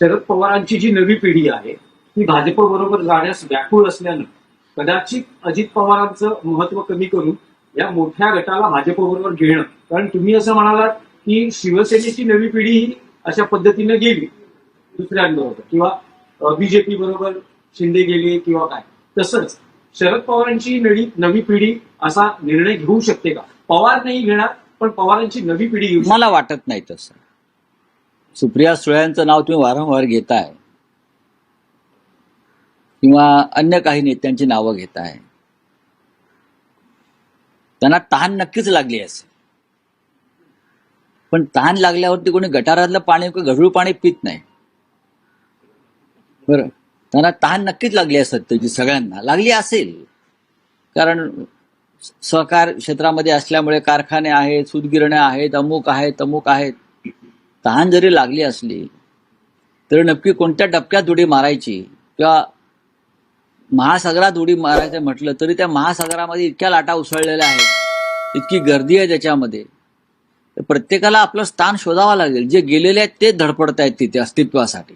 शरद पवारांची जी नवी पिढी आहे ती भाजप बरोबर जाण्यास व्याकुळ असल्यानं कदाचित अजित पवारांचं महत्त्व कमी करून या मोठ्या गटाला भाजप बरोबर घेणं. कारण तुम्ही असं म्हणालात की शिवसेनेची नवी पिढी ही अशा पद्धतीने गेली दुसऱ्यांबरोबर किंवा बीजेपी बरोबर शिंदे गेले किंवा काय. तसंच शरद पवारांची नवी नवी पिढी असा निर्णय घेऊ शकते का? पवार नाही घेणार पण पवारांची नवी पिढी मला वाटत नाही तसं. सुप्रिया सुळ्यांचं नाव तुम्ही वारंवार घेताय. किंवा अन्य काही नेत्यांची नावं घेताय. त्यांना तहान नक्कीच लागली असेल. पण तहान लागल्यावरती कोणी गटारातलं पाणी किंवा गढूळ पाणी पित नाही. बरं त्यांना तहान नक्कीच लागली असत त्याची सगळ्यांना. लागली असेल. कारण सहकार क्षेत्रामध्ये असल्यामुळे कारखाने आहेत सूतगिरण्या आहेत अमुक आहेत अमुक आहेत. तहान जरी लागली असली तर नक्की कोणत्या डबक्यात उडी मारायची किंवा महासागरात उडी मारायचं म्हटलं तरी त्या महासागरामध्ये इतक्या लाटा उसळलेल्या आहेत इतकी गर्दी आहे त्याच्यामध्ये. तर प्रत्येकाला आपलं स्थान शोधावं लागेल. जे गेलेले आहेत ते धडपडत आहेत तिथे अस्तित्वासाठी.